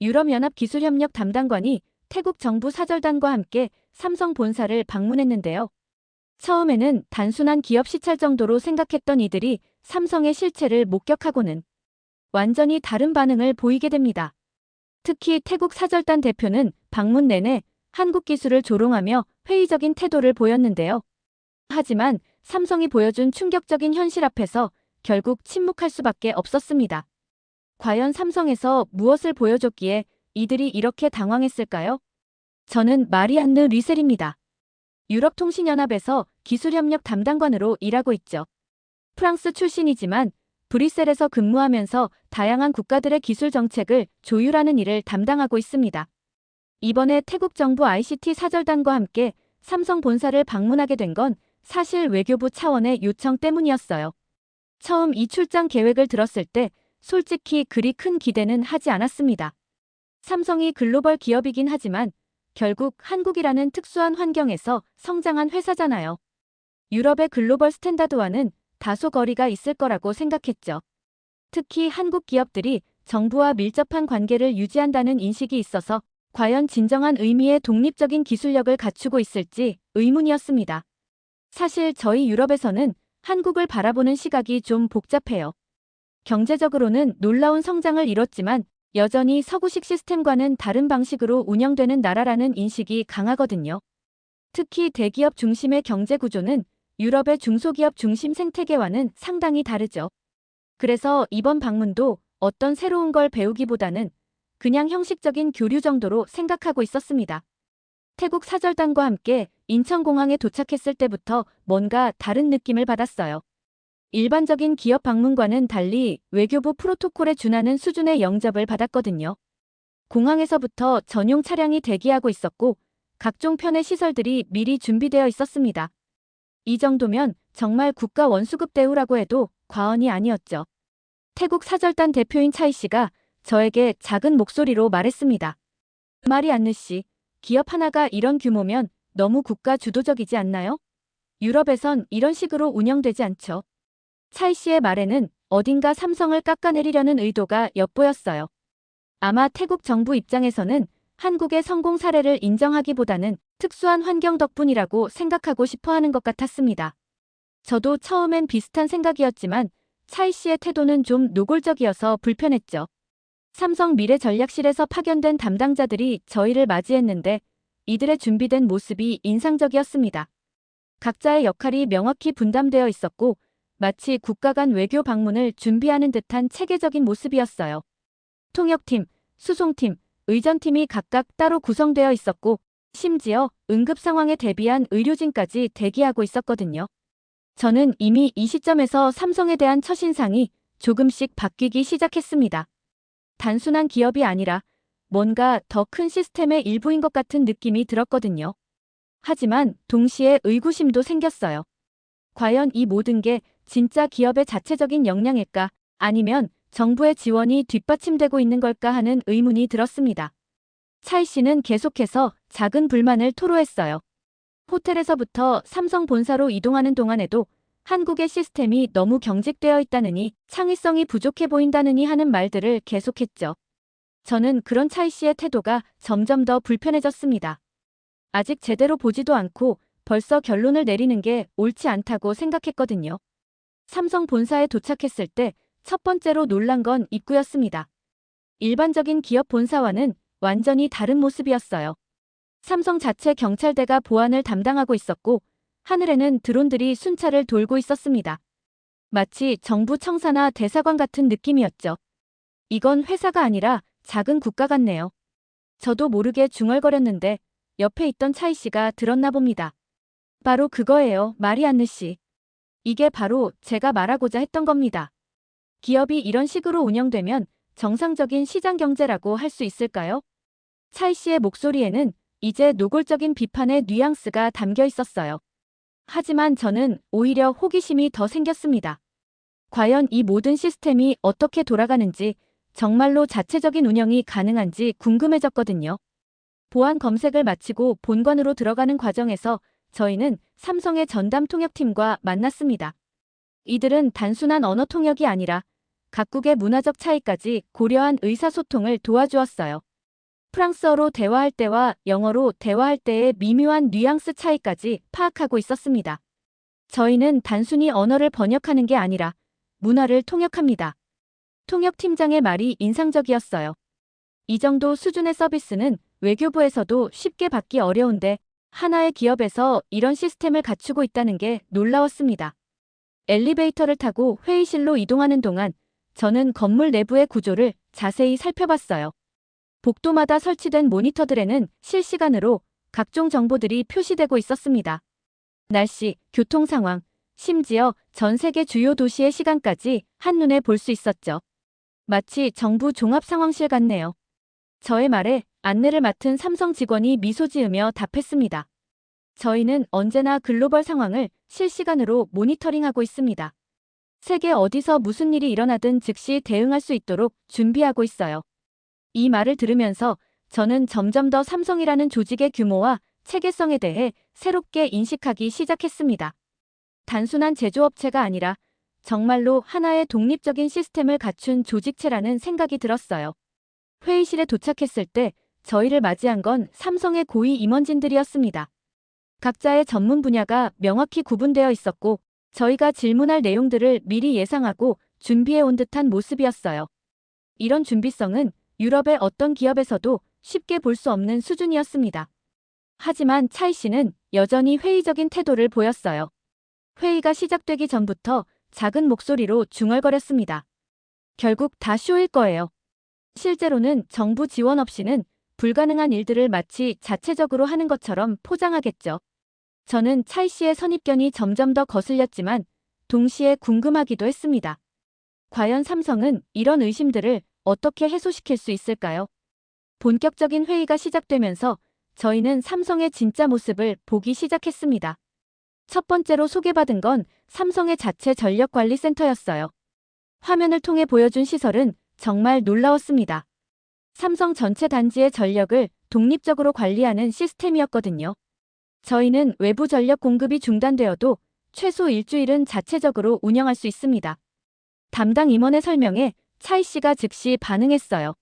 유럽연합 기술협력 담당관이 태국 정부 사절단과 함께 삼성 본사를 방문했는데요. 처음에는 단순한 기업 시찰 정도로 생각했던 이들이 삼성의 실체를 목격하고는 완전히 다른 반응을 보이게 됩니다. 특히 태국 사절단 대표는 방문 내내 한국 기술을 조롱하며 회의적인 태도를 보였는데요. 하지만 삼성이 보여준 충격적인 현실 앞에서 결국 침묵할 수밖에 없었습니다. 과연 삼성에서 무엇을 보여줬기에 이들이 이렇게 당황했을까요? 저는 마리안느 리셀입니다. 유럽통신연합에서 기술협력 담당관으로 일하고 있죠. 프랑스 출신이지만 브뤼셀에서 근무하면서 다양한 국가들의 기술 정책을 조율하는 일을 담당하고 있습니다. 이번에 태국 정부 ICT 사절단과 함께 삼성 본사를 방문하게 된 건 사실 외교부 차원의 요청 때문이었어요. 처음 이 출장 계획을 들었을 때 솔직히 그리 큰 기대는 하지 않았습니다. 삼성이 글로벌 기업이긴 하지만 결국 한국이라는 특수한 환경에서 성장한 회사잖아요. 유럽의 글로벌 스탠다드와는 다소 거리가 있을 거라고 생각했죠. 특히 한국 기업들이 정부와 밀접한 관계를 유지한다는 인식이 있어서 과연 진정한 의미의 독립적인 기술력을 갖추고 있을지 의문이었습니다. 사실 저희 유럽에서는 한국을 바라보는 시각이 좀 복잡해요. 경제적으로는 놀라운 성장을 이뤘지만 여전히 서구식 시스템과는 다른 방식으로 운영되는 나라라는 인식이 강하거든요. 특히 대기업 중심의 경제 구조는 유럽의 중소기업 중심 생태계와는 상당히 다르죠. 그래서 이번 방문도 어떤 새로운 걸 배우기보다는 그냥 형식적인 교류 정도로 생각하고 있었습니다. 태국 사절단과 함께 인천공항에 도착했을 때부터 뭔가 다른 느낌을 받았어요. 일반적인 기업 방문과는 달리 외교부 프로토콜에 준하는 수준의 영접을 받았거든요. 공항에서부터 전용 차량이 대기하고 있었고 각종 편의 시설들이 미리 준비되어 있었습니다. 이 정도면 정말 국가 원수급 대우라고 해도 과언이 아니었죠. 태국 사절단 대표인 차이 씨가 저에게 작은 목소리로 말했습니다. 말이 않느 씨, 기업 하나가 이런 규모면 너무 국가 주도적이지 않나요? 유럽에선 이런 식으로 운영되지 않죠. 차이 씨의 말에는 어딘가 삼성을 깎아내리려는 의도가 엿보였어요. 아마 태국 정부 입장에서는 한국의 성공 사례를 인정하기보다는 특수한 환경 덕분이라고 생각하고 싶어 하는 것 같았습니다. 저도 처음엔 비슷한 생각이었지만 차이 씨의 태도는 좀 노골적이어서 불편했죠. 삼성 미래 전략실에서 파견된 담당자들이 저희를 맞이했는데 이들의 준비된 모습이 인상적이었습니다. 각자의 역할이 명확히 분담되어 있었고 마치 국가 간 외교 방문을 준비하는 듯한 체계적인 모습이었어요. 통역팀, 수송팀, 의전팀이 각각 따로 구성되어 있었고 심지어 응급 상황에 대비한 의료진까지 대기하고 있었거든요. 저는 이미 이 시점에서 삼성에 대한 첫인상이 조금씩 바뀌기 시작했습니다. 단순한 기업이 아니라 뭔가 더 큰 시스템의 일부인 것 같은 느낌이 들었거든요. 하지만 동시에 의구심도 생겼어요. 과연 이 모든 게 진짜 기업의 자체적인 역량일까 아니면 정부의 지원이 뒷받침되고 있는 걸까 하는 의문이 들었습니다. 차이 씨는 계속해서 작은 불만을 토로했어요. 호텔에서부터 삼성 본사로 이동하는 동안에도 한국의 시스템이 너무 경직되어 있다느니 창의성이 부족해 보인다느니 하는 말들을 계속했죠. 저는 그런 차이 씨의 태도가 점점 더 불편해졌습니다. 아직 제대로 보지도 않고 벌써 결론을 내리는 게 옳지 않다고 생각했거든요. 삼성 본사에 도착했을 때 첫 번째로 놀란 건 입구였습니다. 일반적인 기업 본사와는 완전히 다른 모습이었어요. 삼성 자체 경찰대가 보안을 담당하고 있었고 하늘에는 드론들이 순찰을 돌고 있었습니다. 마치 정부 청사나 대사관 같은 느낌이었죠. 이건 회사가 아니라 작은 국가 같네요. 저도 모르게 중얼거렸는데 옆에 있던 차이 씨가 들었나 봅니다. 바로 그거예요, 마리안느 씨. 이게 바로 제가 말하고자 했던 겁니다. 기업이 이런 식으로 운영되면 정상적인 시장 경제라고 할 수 있을까요? 차이 씨의 목소리에는 이제 노골적인 비판의 뉘앙스가 담겨 있었어요. 하지만 저는 오히려 호기심이 더 생겼습니다. 과연 이 모든 시스템이 어떻게 돌아가는지 정말로 자체적인 운영이 가능한지 궁금해졌거든요. 보안 검색을 마치고 본관으로 들어가는 과정에서 저희는 삼성의 전담 통역팀과 만났습니다. 이들은 단순한 언어 통역이 아니라 각국의 문화적 차이까지 고려한 의사소통을 도와주었어요. 프랑스어로 대화할 때와 영어로 대화할 때의 미묘한 뉘앙스 차이까지 파악하고 있었습니다. 저희는 단순히 언어를 번역하는 게 아니라 문화를 통역합니다. 통역팀장의 말이 인상적이었어요. 이 정도 수준의 서비스는 외교부에서도 쉽게 받기 어려운데 하나의 기업에서 이런 시스템을 갖추고 있다는 게 놀라웠습니다. 엘리베이터를 타고 회의실로 이동하는 동안 저는 건물 내부의 구조를 자세히 살펴봤어요. 복도마다 설치된 모니터들에는 실시간으로 각종 정보들이 표시되고 있었습니다. 날씨, 교통 상황, 심지어 전 세계 주요 도시의 시간까지 한눈에 볼 수 있었죠. 마치 정부 종합 상황실 같네요. 저의 말에 안내를 맡은 삼성 직원이 미소 지으며 답했습니다. 저희는 언제나 글로벌 상황을 실시간으로 모니터링하고 있습니다. 세계 어디서 무슨 일이 일어나든 즉시 대응할 수 있도록 준비하고 있어요. 이 말을 들으면서 저는 점점 더 삼성이라는 조직의 규모와 체계성에 대해 새롭게 인식하기 시작했습니다. 단순한 제조업체가 아니라 정말로 하나의 독립적인 시스템을 갖춘 조직체라는 생각이 들었어요. 회의실에 도착했을 때 저희를 맞이한 건 삼성의 고위 임원진들이었습니다. 각자의 전문 분야가 명확히 구분되어 있었고 저희가 질문할 내용들을 미리 예상하고 준비해 온 듯한 모습이었어요. 이런 준비성은 유럽의 어떤 기업에서도 쉽게 볼 수 없는 수준이었습니다. 하지만 차이 씨는 여전히 회의적인 태도를 보였어요. 회의가 시작되기 전부터 작은 목소리로 중얼거렸습니다. 결국 다 쇼일 거예요. 실제로는 정부 지원 없이는 불가능한 일들을 마치 자체적으로 하는 것처럼 포장하겠죠. 저는 차이 씨의 선입견이 점점 더 거슬렸지만 동시에 궁금하기도 했습니다. 과연 삼성은 이런 의심들을 어떻게 해소시킬 수 있을까요? 본격적인 회의가 시작되면서 저희는 삼성의 진짜 모습을 보기 시작했습니다. 첫 번째로 소개받은 건 삼성의 자체 전력관리센터였어요. 화면을 통해 보여준 시설은 정말 놀라웠습니다. 삼성 전체 단지의 전력을 독립적으로 관리하는 시스템이었거든요. 저희는 외부 전력 공급이 중단되어도 최소 일주일은 자체적으로 운영할 수 있습니다. 담당 임원의 설명에 차이 씨가 즉시 반응했어요.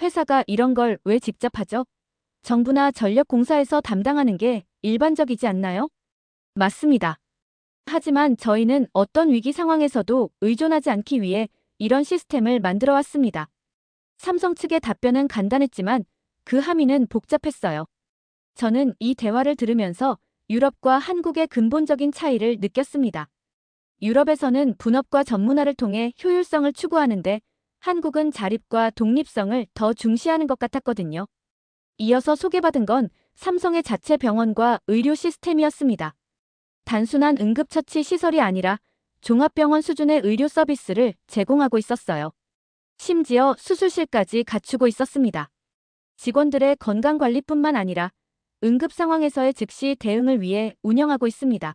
회사가 이런 걸 왜 직접 하죠? 정부나 전력공사에서 담당하는 게 일반적이지 않나요? 맞습니다. 하지만 저희는 어떤 위기 상황에서도 의존하지 않기 위해 이런 시스템을 만들어 왔습니다. 삼성 측의 답변은 간단했지만 그 함의는 복잡했어요. 저는 이 대화를 들으면서 유럽과 한국의 근본적인 차이를 느꼈습니다. 유럽에서는 분업과 전문화를 통해 효율성을 추구하는데 한국은 자립과 독립성을 더 중시하는 것 같았거든요. 이어서 소개받은 건 삼성의 자체 병원과 의료 시스템이었습니다. 단순한 응급처치 시설이 아니라 종합병원 수준의 의료 서비스를 제공하고 있었어요. 심지어 수술실까지 갖추고 있었습니다. 직원들의 건강관리뿐만 아니라 응급 상황에서의 즉시 대응을 위해 운영하고 있습니다.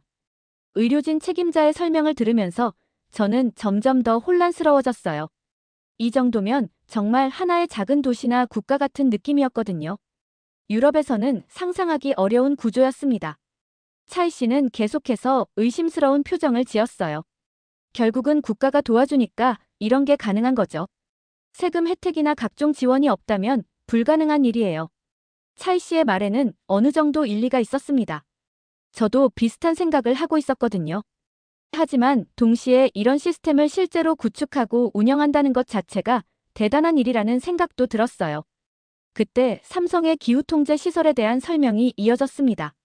의료진 책임자의 설명을 들으면서 저는 점점 더 혼란스러워졌어요. 이 정도면 정말 하나의 작은 도시나 국가 같은 느낌이었거든요. 유럽에서는 상상하기 어려운 구조였습니다. 차이 씨는 계속해서 의심스러운 표정을 지었어요. 결국은 국가가 도와주니까 이런 게 가능한 거죠. 세금 혜택이나 각종 지원이 없다면 불가능한 일이에요. 차이 씨의 말에는 어느 정도 일리가 있었습니다. 저도 비슷한 생각을 하고 있었거든요. 하지만 동시에 이런 시스템을 실제로 구축하고 운영한다는 것 자체가 대단한 일이라는 생각도 들었어요. 그때 삼성의 기후통제 시설에 대한 설명이 이어졌습니다.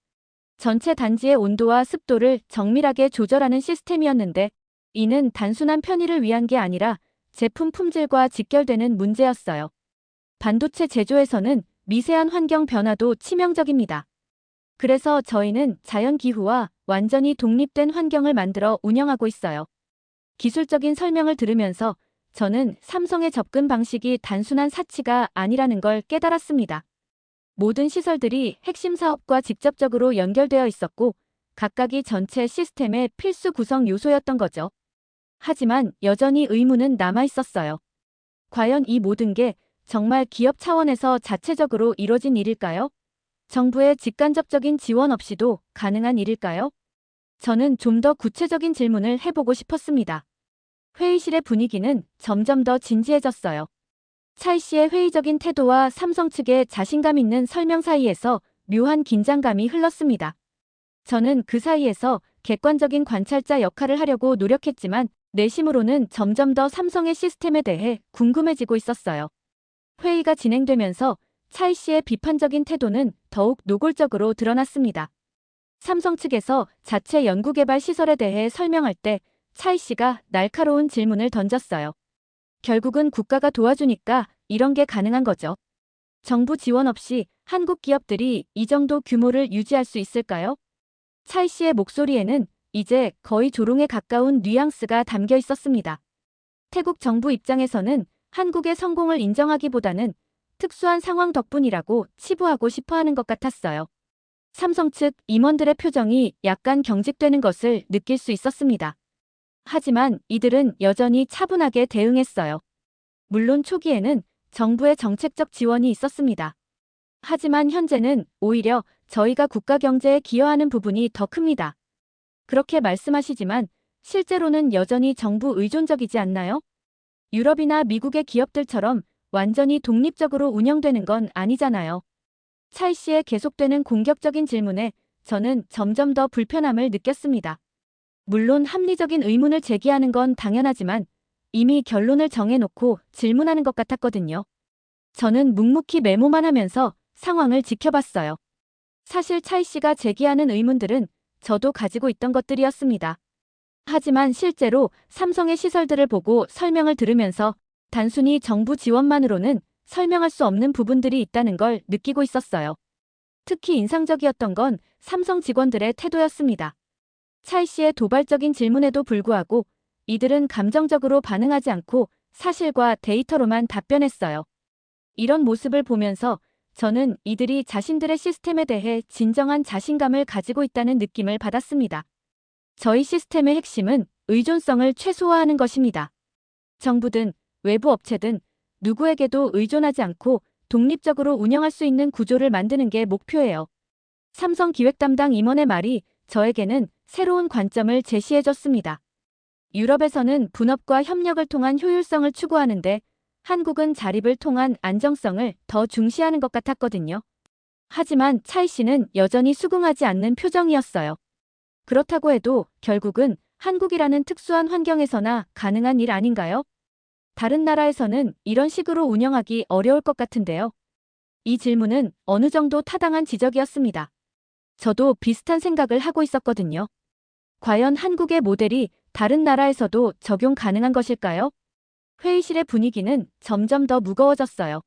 전체 단지의 온도와 습도를 정밀하게 조절하는 시스템이었는데 이는 단순한 편의를 위한 게 아니라 제품 품질과 직결되는 문제였어요. 반도체 제조에서는 미세한 환경 변화도 치명적입니다. 그래서 저희는 자연 기후와 완전히 독립된 환경을 만들어 운영하고 있어요. 기술적인 설명을 들으면서 저는 삼성의 접근 방식이 단순한 사치가 아니라는 걸 깨달았습니다. 모든 시설들이 핵심 사업과 직접적으로 연결되어 있었고 각각이 전체 시스템의 필수 구성 요소였던 거죠. 하지만 여전히 의문은 남아 있었어요. 과연 이 모든 게 정말 기업 차원에서 자체적으로 이뤄진 일일까요? 정부의 직간접적인 지원 없이도 가능한 일일까요? 저는 좀 더 구체적인 질문을 해보고 싶었습니다. 회의실의 분위기는 점점 더 진지해졌어요. 차이 씨의 회의적인 태도와 삼성 측의 자신감 있는 설명 사이에서 묘한 긴장감이 흘렀습니다. 저는 그 사이에서 객관적인 관찰자 역할을 하려고 노력했지만 내심으로는 점점 더 삼성의 시스템에 대해 궁금해지고 있었어요. 회의가 진행되면서 차이 씨의 비판적인 태도는 더욱 노골적으로 드러났습니다. 삼성 측에서 자체 연구개발 시설에 대해 설명할 때 차이 씨가 날카로운 질문을 던졌어요. 결국은 국가가 도와주니까 이런 게 가능한 거죠. 정부 지원 없이 한국 기업들이 이 정도 규모를 유지할 수 있을까요? 차이 씨의 목소리에는 이제 거의 조롱에 가까운 뉘앙스가 담겨 있었습니다. 태국 정부 입장에서는 한국의 성공을 인정하기보다는 특수한 상황 덕분이라고 치부하고 싶어 하는 것 같았어요. 삼성 측 임원들의 표정이 약간 경직되는 것을 느낄 수 있었습니다. 하지만 이들은 여전히 차분하게 대응했어요. 물론 초기에는 정부의 정책적 지원이 있었습니다. 하지만 현재는 오히려 저희가 국가 경제에 기여하는 부분이 더 큽니다. 그렇게 말씀하시지만 실제로는 여전히 정부 의존적이지 않나요? 유럽이나 미국의 기업들처럼 완전히 독립적으로 운영되는 건 아니잖아요. 차이 씨의 계속되는 공격적인 질문에 저는 점점 더 불편함을 느꼈습니다. 물론 합리적인 의문을 제기하는 건 당연하지만 이미 결론을 정해놓고 질문하는 것 같았거든요. 저는 묵묵히 메모만 하면서 상황을 지켜봤어요. 사실 차이 씨가 제기하는 의문들은 저도 가지고 있던 것들이었습니다. 하지만 실제로 삼성의 시설들을 보고 설명을 들으면서 단순히 정부 지원만으로는 설명할 수 없는 부분들이 있다는 걸 느끼고 있었어요. 특히 인상적이었던 건 삼성 직원들의 태도였습니다. 차이 씨의 도발적인 질문에도 불구하고 이들은 감정적으로 반응하지 않고 사실과 데이터로만 답변했어요. 이런 모습을 보면서 저는 이들이 자신들의 시스템에 대해 진정한 자신감을 가지고 있다는 느낌을 받았습니다. 저희 시스템의 핵심은 의존성을 최소화하는 것입니다. 정부든 외부 업체든 누구에게도 의존하지 않고 독립적으로 운영할 수 있는 구조를 만드는 게 목표예요. 삼성 기획 담당 임원의 말이 저에게는 새로운 관점을 제시해줬습니다. 유럽에서는 분업과 협력을 통한 효율성을 추구하는데 한국은 자립을 통한 안정성을 더 중시하는 것 같았거든요. 하지만 차이 씨는 여전히 수긍하지 않는 표정이었어요. 그렇다고 해도 결국은 한국이라는 특수한 환경에서나 가능한 일 아닌가요? 다른 나라에서는 이런 식으로 운영하기 어려울 것 같은데요. 이 질문은 어느 정도 타당한 지적이었습니다. 저도 비슷한 생각을 하고 있었거든요. 과연 한국의 모델이 다른 나라에서도 적용 가능한 것일까요? 회의실의 분위기는 점점 더 무거워졌어요.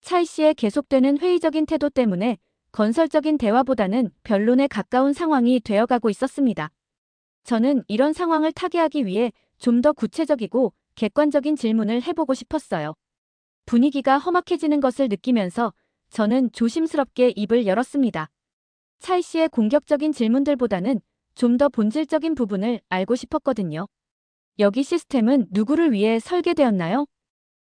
차이 씨의 계속되는 회의적인 태도 때문에 건설적인 대화보다는 변론에 가까운 상황이 되어가고 있었습니다. 저는 이런 상황을 타개하기 위해 좀 더 구체적이고 객관적인 질문을 해보고 싶었어요. 분위기가 험악해지는 것을 느끼면서 저는 조심스럽게 입을 열었습니다. 차이 씨의 공격적인 질문들보다는 좀 더 본질적인 부분을 알고 싶었거든요. 여기 시스템은 누구를 위해 설계되었나요?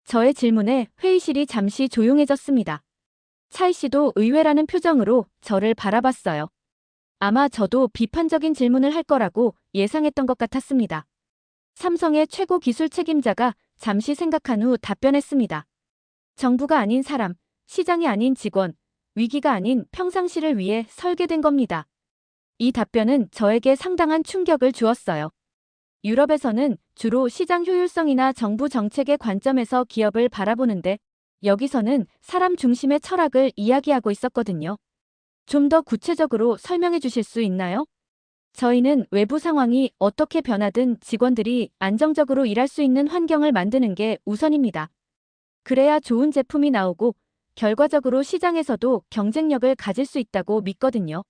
저의 질문에 회의실이 잠시 조용해졌습니다. 차이 씨도 의외라는 표정으로 저를 바라봤어요. 아마 저도 비판적인 질문을 할 거라고 예상했던 것 같았습니다. 삼성의 최고 기술 책임자가 잠시 생각한 후 답변했습니다. 정부가 아닌 사람, 시장이 아닌 직원, 위기가 아닌 평상시를 위해 설계된 겁니다. 이 답변은 저에게 상당한 충격을 주었어요. 유럽에서는 주로 시장 효율성이나 정부 정책의 관점에서 기업을 바라보는데 여기서는 사람 중심의 철학을 이야기하고 있었거든요. 좀 더 구체적으로 설명해 주실 수 있나요? 저희는 외부 상황이 어떻게 변하든 직원들이 안정적으로 일할 수 있는 환경을 만드는 게 우선입니다. 그래야 좋은 제품이 나오고 결과적으로 시장에서도 경쟁력을 가질 수 있다고 믿거든요.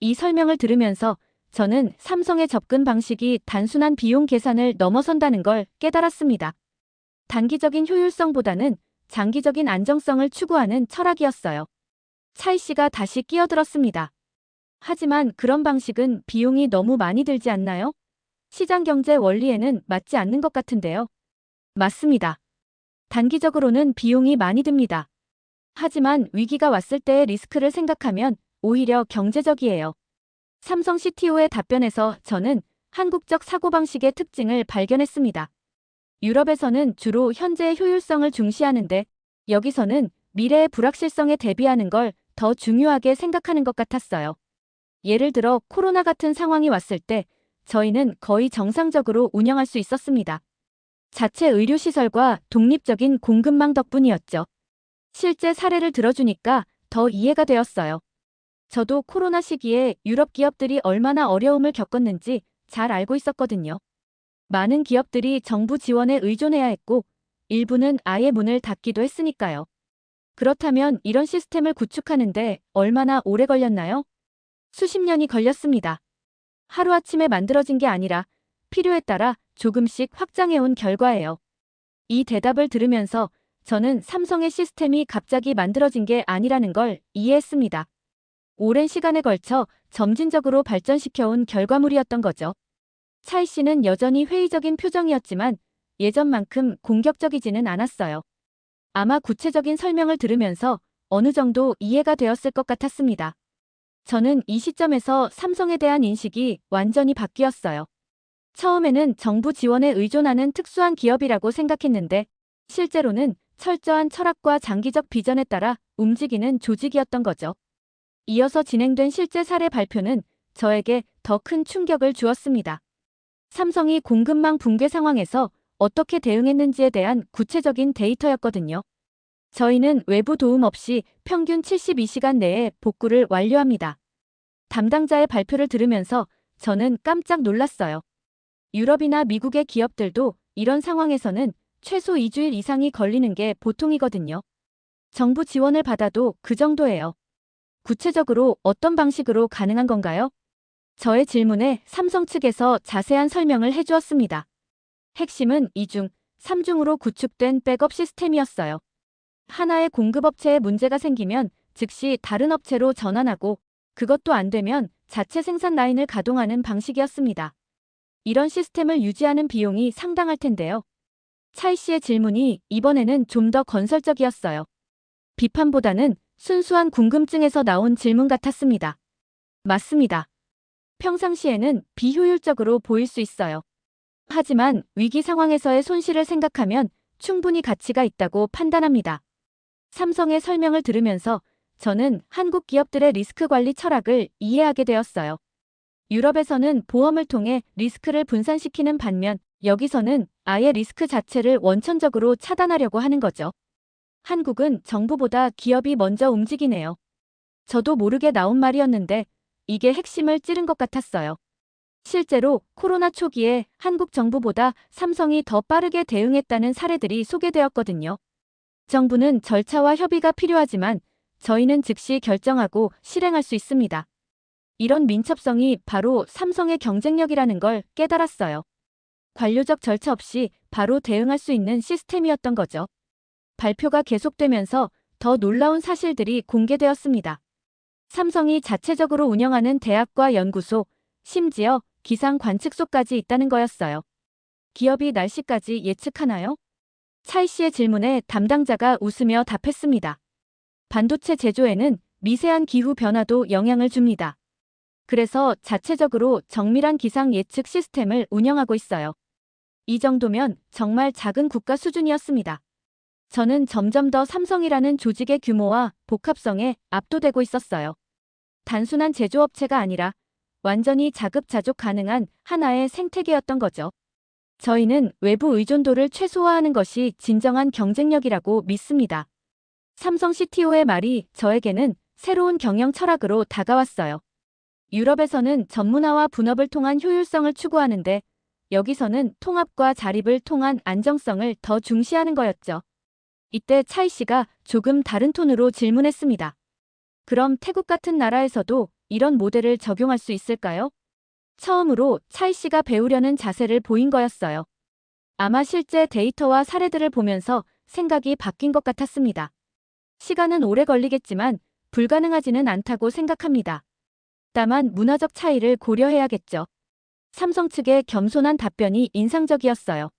이 설명을 들으면서 저는 삼성의 접근 방식이 단순한 비용 계산을 넘어선다는 걸 깨달았습니다. 단기적인 효율성보다는 장기적인 안정성을 추구하는 철학이었어요. 차이 씨가 다시 끼어들었습니다. 하지만 그런 방식은 비용이 너무 많이 들지 않나요? 시장 경제 원리에는 맞지 않는 것 같은데요. 맞습니다. 단기적으로는 비용이 많이 듭니다. 하지만 위기가 왔을 때의 리스크를 생각하면 오히려 경제적이에요. 삼성 CTO의 답변에서 저는 한국적 사고방식의 특징을 발견했습니다. 유럽에서는 주로 현재의 효율성을 중시하는데 여기서는 미래의 불확실성에 대비하는 걸 더 중요하게 생각하는 것 같았어요. 예를 들어 코로나 같은 상황이 왔을 때 저희는 거의 정상적으로 운영할 수 있었습니다. 자체 의료시설과 독립적인 공급망 덕분이었죠. 실제 사례를 들어주니까 더 이해가 되었어요. 저도 코로나 시기에 유럽 기업들이 얼마나 어려움을 겪었는지 잘 알고 있었거든요. 많은 기업들이 정부 지원에 의존해야 했고, 일부는 아예 문을 닫기도 했으니까요. 그렇다면 이런 시스템을 구축하는데 얼마나 오래 걸렸나요? 수십 년이 걸렸습니다. 하루아침에 만들어진 게 아니라 필요에 따라 조금씩 확장해온 결과예요. 이 대답을 들으면서 저는 삼성의 시스템이 갑자기 만들어진 게 아니라는 걸 이해했습니다. 오랜 시간에 걸쳐 점진적으로 발전시켜온 결과물이었던 거죠. 차이 씨는 여전히 회의적인 표정이었지만 예전만큼 공격적이지는 않았어요. 아마 구체적인 설명을 들으면서 어느 정도 이해가 되었을 것 같았습니다. 저는 이 시점에서 삼성에 대한 인식이 완전히 바뀌었어요. 처음에는 정부 지원에 의존하는 특수한 기업이라고 생각했는데 실제로는 철저한 철학과 장기적 비전에 따라 움직이는 조직이었던 거죠. 이어서 진행된 실제 사례 발표는 저에게 더 큰 충격을 주었습니다. 삼성이 공급망 붕괴 상황에서 어떻게 대응했는지에 대한 구체적인 데이터였거든요. 저희는 외부 도움 없이 평균 72시간 내에 복구를 완료합니다. 담당자의 발표를 들으면서 저는 깜짝 놀랐어요. 유럽이나 미국의 기업들도 이런 상황에서는 최소 2주일 이상이 걸리는 게 보통이거든요. 정부 지원을 받아도 그 정도예요. 구체적으로 어떤 방식으로 가능한 건가요? 저의 질문에 삼성 측에서 자세한 설명을 해주었습니다. 핵심은 2중, 3중으로 구축된 백업 시스템이었어요. 하나의 공급업체에 문제가 생기면 즉시 다른 업체로 전환하고 그것도 안 되면 자체 생산 라인을 가동하는 방식이었습니다. 이런 시스템을 유지하는 비용이 상당할 텐데요. 차이 씨의 질문이 이번에는 좀 더 건설적이었어요. 비판보다는 순수한 궁금증에서 나온 질문 같았습니다. 맞습니다. 평상시에는 비효율적으로 보일 수 있어요. 하지만 위기 상황에서의 손실을 생각하면 충분히 가치가 있다고 판단합니다. 삼성의 설명을 들으면서 저는 한국 기업들의 리스크 관리 철학을 이해하게 되었어요. 유럽에서는 보험을 통해 리스크를 분산시키는 반면 여기서는 아예 리스크 자체를 원천적으로 차단하려고 하는 거죠. 한국은 정부보다 기업이 먼저 움직이네요. 저도 모르게 나온 말이었는데 이게 핵심을 찌른 것 같았어요. 실제로 코로나 초기에 한국 정부보다 삼성이 더 빠르게 대응했다는 사례들이 소개되었거든요. 정부는 절차와 협의가 필요하지만 저희는 즉시 결정하고 실행할 수 있습니다. 이런 민첩성이 바로 삼성의 경쟁력이라는 걸 깨달았어요. 관료적 절차 없이 바로 대응할 수 있는 시스템이었던 거죠. 발표가 계속되면서 더 놀라운 사실들이 공개되었습니다. 삼성이 자체적으로 운영하는 대학과 연구소, 심지어 기상 관측소까지 있다는 거였어요. 기업이 날씨까지 예측하나요? 차이 씨의 질문에 담당자가 웃으며 답했습니다. 반도체 제조에는 미세한 기후 변화도 영향을 줍니다. 그래서 자체적으로 정밀한 기상 예측 시스템을 운영하고 있어요. 이 정도면 정말 작은 국가 수준이었습니다. 저는 점점 더 삼성이라는 조직의 규모와 복합성에 압도되고 있었어요. 단순한 제조업체가 아니라 완전히 자급자족 가능한 하나의 생태계였던 거죠. 저희는 외부 의존도를 최소화하는 것이 진정한 경쟁력이라고 믿습니다. 삼성 CTO의 말이 저에게는 새로운 경영 철학으로 다가왔어요. 유럽에서는 전문화와 분업을 통한 효율성을 추구하는데 여기서는 통합과 자립을 통한 안정성을 더 중시하는 거였죠. 이때 차이 씨가 조금 다른 톤으로 질문했습니다. 그럼 태국 같은 나라에서도 이런 모델을 적용할 수 있을까요? 처음으로 차이 씨가 배우려는 자세를 보인 거였어요. 아마 실제 데이터와 사례들을 보면서 생각이 바뀐 것 같았습니다. 시간은 오래 걸리겠지만 불가능하지는 않다고 생각합니다. 다만 문화적 차이를 고려해야겠죠. 삼성 측의 겸손한 답변이 인상적이었어요.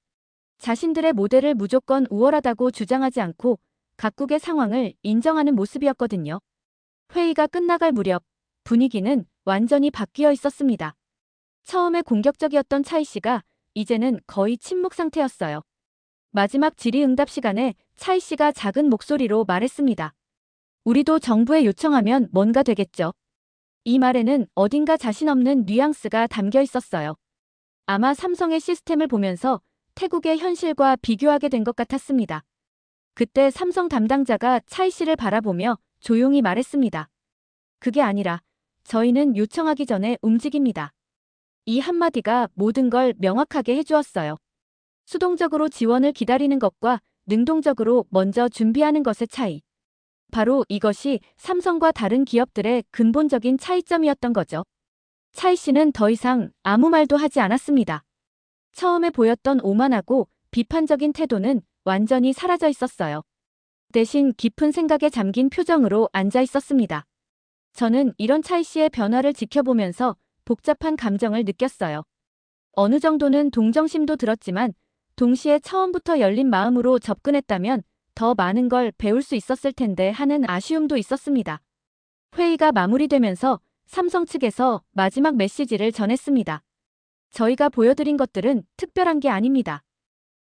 자신들의 모델을 무조건 우월하다고 주장하지 않고 각국의 상황을 인정하는 모습이었거든요. 회의가 끝나갈 무렵 분위기는 완전히 바뀌어 있었습니다. 처음에 공격적이었던 차이 씨가 이제는 거의 침묵 상태였어요. 마지막 질의응답 시간에 차이 씨가 작은 목소리로 말했습니다. 우리도 정부에 요청하면 뭔가 되겠죠. 이 말에는 어딘가 자신 없는 뉘앙스가 담겨 있었어요. 아마 삼성의 시스템을 보면서 태국의 현실과 비교하게 된 것 같았습니다. 그때 삼성 담당자가 차이 씨를 바라보며 조용히 말했습니다. 그게 아니라 저희는 요청하기 전에 움직입니다. 이 한마디가 모든 걸 명확하게 해주었어요. 수동적으로 지원을 기다리는 것과 능동적으로 먼저 준비하는 것의 차이. 바로 이것이 삼성과 다른 기업들의 근본적인 차이점이었던 거죠. 차이 씨는 더 이상 아무 말도 하지 않았습니다. 처음에 보였던 오만하고 비판적인 태도는 완전히 사라져 있었어요. 대신 깊은 생각에 잠긴 표정으로 앉아 있었습니다. 저는 이런 차이 씨의 변화를 지켜보면서 복잡한 감정을 느꼈어요. 어느 정도는 동정심도 들었지만 동시에 처음부터 열린 마음으로 접근했다면 더 많은 걸 배울 수 있었을 텐데 하는 아쉬움도 있었습니다. 회의가 마무리되면서 삼성 측에서 마지막 메시지를 전했습니다. 저희가 보여드린 것들은 특별한 게 아닙니다.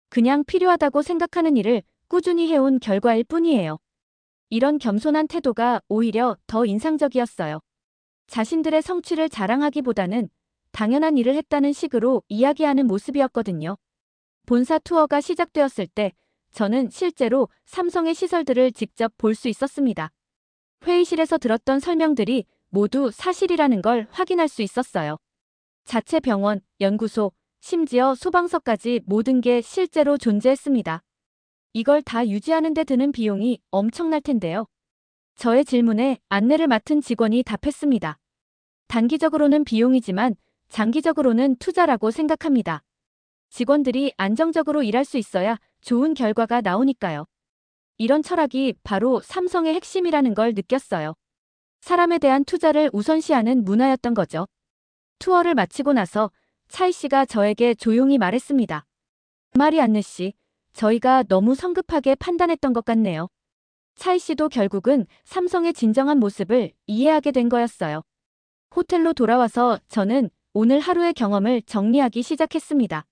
그냥 필요하다고 생각하는 일을 꾸준히 해온 결과일 뿐이에요. 이런 겸손한 태도가 오히려 더 인상적이었어요. 자신들의 성취를 자랑하기보다는 당연한 일을 했다는 식으로 이야기하는 모습이었거든요. 본사 투어가 시작되었을 때 저는 실제로 삼성의 시설들을 직접 볼 수 있었습니다. 회의실에서 들었던 설명들이 모두 사실이라는 걸 확인할 수 있었어요. 자체 병원, 연구소, 심지어 소방서까지 모든 게 실제로 존재했습니다. 이걸 다 유지하는 데 드는 비용이 엄청날 텐데요. 저의 질문에 안내를 맡은 직원이 답했습니다. 단기적으로는 비용이지만 장기적으로는 투자라고 생각합니다. 직원들이 안정적으로 일할 수 있어야 좋은 결과가 나오니까요. 이런 철학이 바로 삼성의 핵심이라는 걸 느꼈어요. 사람에 대한 투자를 우선시하는 문화였던 거죠. 투어를 마치고 나서 차이 씨가 저에게 조용히 말했습니다. 말이 안느 씨, 저희가 너무 성급하게 판단했던 것 같네요. 차이 씨도 결국은 삼성의 진정한 모습을 이해하게 된 거였어요. 호텔로 돌아와서 저는 오늘 하루의 경험을 정리하기 시작했습니다.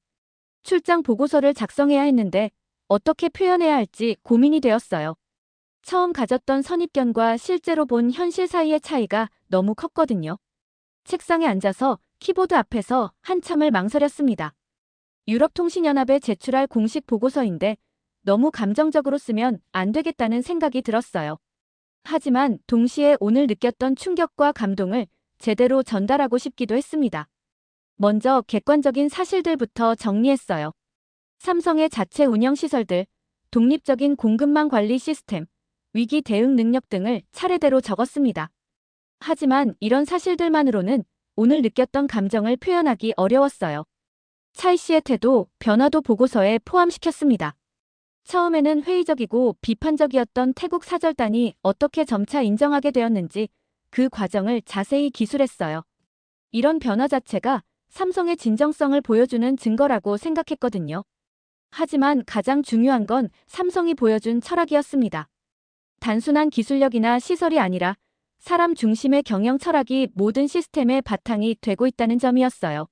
출장 보고서를 작성해야 했는데 어떻게 표현해야 할지 고민이 되었어요. 처음 가졌던 선입견과 실제로 본 현실 사이의 차이가 너무 컸거든요. 책상에 앉아서 키보드 앞에서 한참을 망설였습니다. 유럽통신연합에 제출할 공식 보고서인데 너무 감정적으로 쓰면 안 되겠다는 생각이 들었어요. 하지만 동시에 오늘 느꼈던 충격과 감동을 제대로 전달하고 싶기도 했습니다. 먼저 객관적인 사실들부터 정리했어요. 삼성의 자체 운영 시설들, 독립적인 공급망 관리 시스템, 위기 대응 능력 등을 차례대로 적었습니다. 하지만 이런 사실들만으로는 오늘 느꼈던 감정을 표현하기 어려웠어요. 차이 씨의 태도, 변화도 보고서에 포함시켰습니다. 처음에는 회의적이고 비판적이었던 태국 사절단이 어떻게 점차 인정하게 되었는지 그 과정을 자세히 기술했어요. 이런 변화 자체가 삼성의 진정성을 보여주는 증거라고 생각했거든요. 하지만 가장 중요한 건 삼성이 보여준 철학이었습니다. 단순한 기술력이나 시설이 아니라 사람 중심의 경영 철학이 모든 시스템의 바탕이 되고 있다는 점이었어요.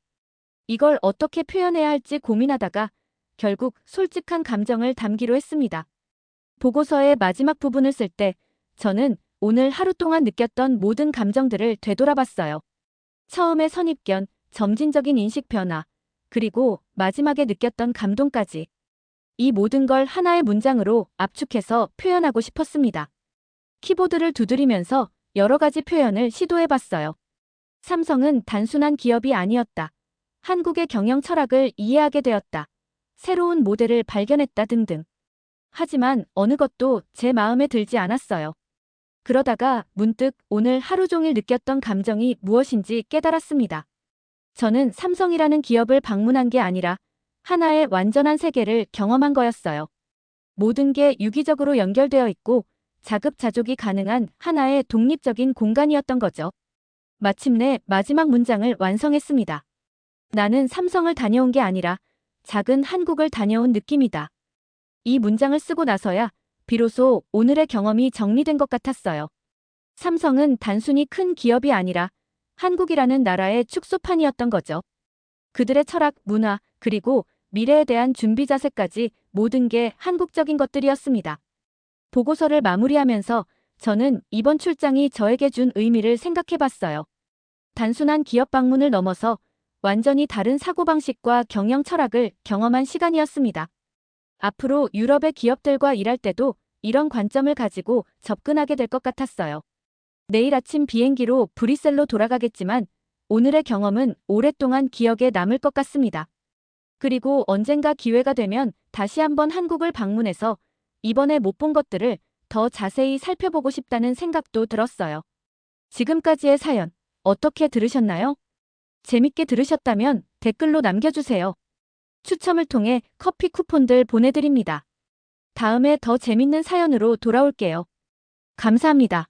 이걸 어떻게 표현해야 할지 고민하다가 결국 솔직한 감정을 담기로 했습니다. 보고서의 마지막 부분을 쓸 때 저는 오늘 하루 동안 느꼈던 모든 감정들을 되돌아봤어요. 처음에 선입견, 점진적인 인식 변화, 그리고 마지막에 느꼈던 감동까지. 이 모든 걸 하나의 문장으로 압축해서 표현하고 싶었습니다. 키보드를 두드리면서 여러 가지 표현을 시도해봤어요. 삼성은 단순한 기업이 아니었다. 한국의 경영 철학을 이해하게 되었다. 새로운 모델을 발견했다 등등. 하지만 어느 것도 제 마음에 들지 않았어요. 그러다가 문득 오늘 하루 종일 느꼈던 감정이 무엇인지 깨달았습니다. 저는 삼성이라는 기업을 방문한 게 아니라 하나의 완전한 세계를 경험한 거였어요. 모든 게 유기적으로 연결되어 있고 자급자족이 가능한 하나의 독립적인 공간이었던 거죠. 마침내 마지막 문장을 완성했습니다. 나는 삼성을 다녀온 게 아니라 작은 한국을 다녀온 느낌이다. 이 문장을 쓰고 나서야 비로소 오늘의 경험이 정리된 것 같았어요. 삼성은 단순히 큰 기업이 아니라 한국이라는 나라의 축소판이었던 거죠. 그들의 철학, 문화, 그리고 미래에 대한 준비 자세까지 모든 게 한국적인 것들이었습니다. 보고서를 마무리하면서 저는 이번 출장이 저에게 준 의미를 생각해 봤어요. 단순한 기업 방문을 넘어서 완전히 다른 사고방식과 경영 철학을 경험한 시간이었습니다. 앞으로 유럽의 기업들과 일할 때도 이런 관점을 가지고 접근하게 될 것 같았어요. 내일 아침 비행기로 브뤼셀로 돌아가겠지만 오늘의 경험은 오랫동안 기억에 남을 것 같습니다. 그리고 언젠가 기회가 되면 다시 한번 한국을 방문해서 이번에 못 본 것들을 더 자세히 살펴보고 싶다는 생각도 들었어요. 지금까지의 사연 어떻게 들으셨나요? 재밌게 들으셨다면 댓글로 남겨주세요. 추첨을 통해 커피 쿠폰들 보내드립니다. 다음에 더 재밌는 사연으로 돌아올게요. 감사합니다.